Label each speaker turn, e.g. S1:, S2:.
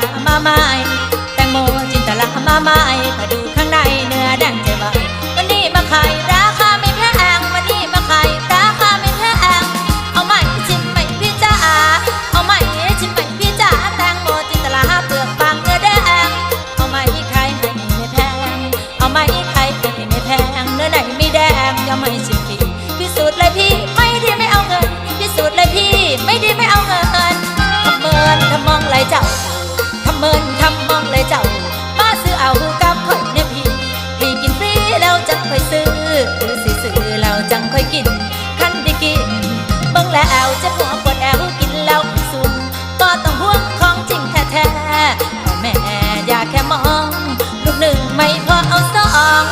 S1: ลามาไม้แตงโมจินตลามาไม้มาดูข้างในเนื้อแดงเจ๋ววันนี้มาขายราคาไม่แพงวันนี้มาขายราคาไม่แพงเอาใหม่ชิมใหม่พี่จ๋าเอาใหม่ชิมใหม่พี่จ๋าแตงโมจินตลาเปลือกฟางเนื้อแดงเอาใหม่ข่ไให้ไม่แพงเอาใหม่ข่ไให้ไม่แพงเนื้อไหนไม่แดงยอาใหม่ชิมพี่พิสูจน์เลยพี่ ค่อยกิน คันได้กินบังแล้วจะหัวปวดแอวกินแล้วสุกก็ต้องห่วงของจริงแท้ๆพ่อแม่อย่าแค่มอง ลูกหนึ่งไม่พอเอาสอง